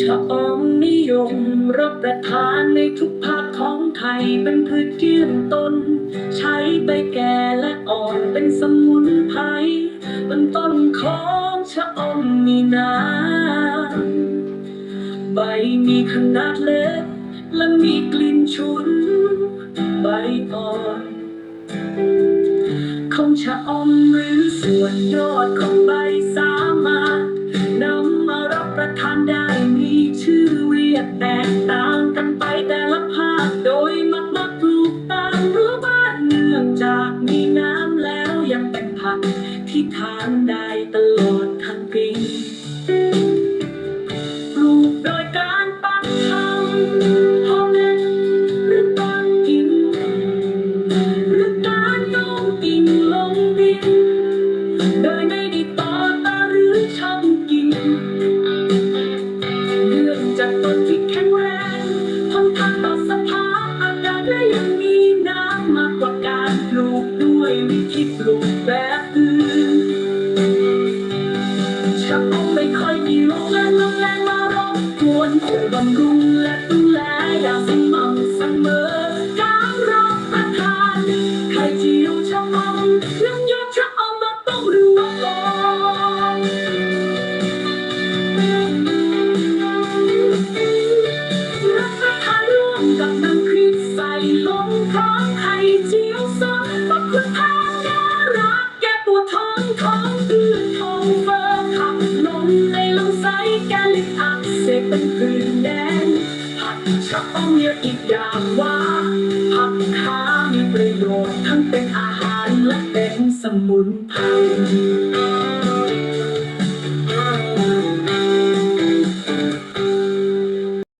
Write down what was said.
ชะอมนิยมรับประทานในทุกภาคของไทยเป็นพืชยืนต้น ใช้ใบแก่และอ่อนเป็นสมุนไพรบนต้นของชะอมมีน้ำใบมีขนาดเล็กและมีกลิ่นฉุนใบอ่อน ของชะอมหรือส่วนยอดของ ทานได้มีชื่อเรียกแตกต่างกันไปแต่ละภาคโดยมักมักปลูกตามรั้วบ้านเนื่องจากมีน้ำแล้วยังเป็นผักที่ทานได้ตลอดทั้งปี ด้วยวิธีปลูกแบบอื่นชะอมไม่ค่อยมีโรคและน้ำแรงมารบกวนควรบำรุงและดูแลอย่างสม่ำเสมอการรับประทานไข่เจียวชะอมน้ำยอดชะอมมาต้มหรือมาก่อนรับประทานร่วมกับน้ำพริกใส่ลงพร้อมไข่เจียว ของท้องอืดท้องฟ้าขับลมในลำไส้แก้ลิ้นอักเสบเป็นผื่นแดงผักชะอมเนี่ยอีกอย่างว่าผักขามีประโยชน์ทั้งเป็นอาหารและเป็นสมุนไพร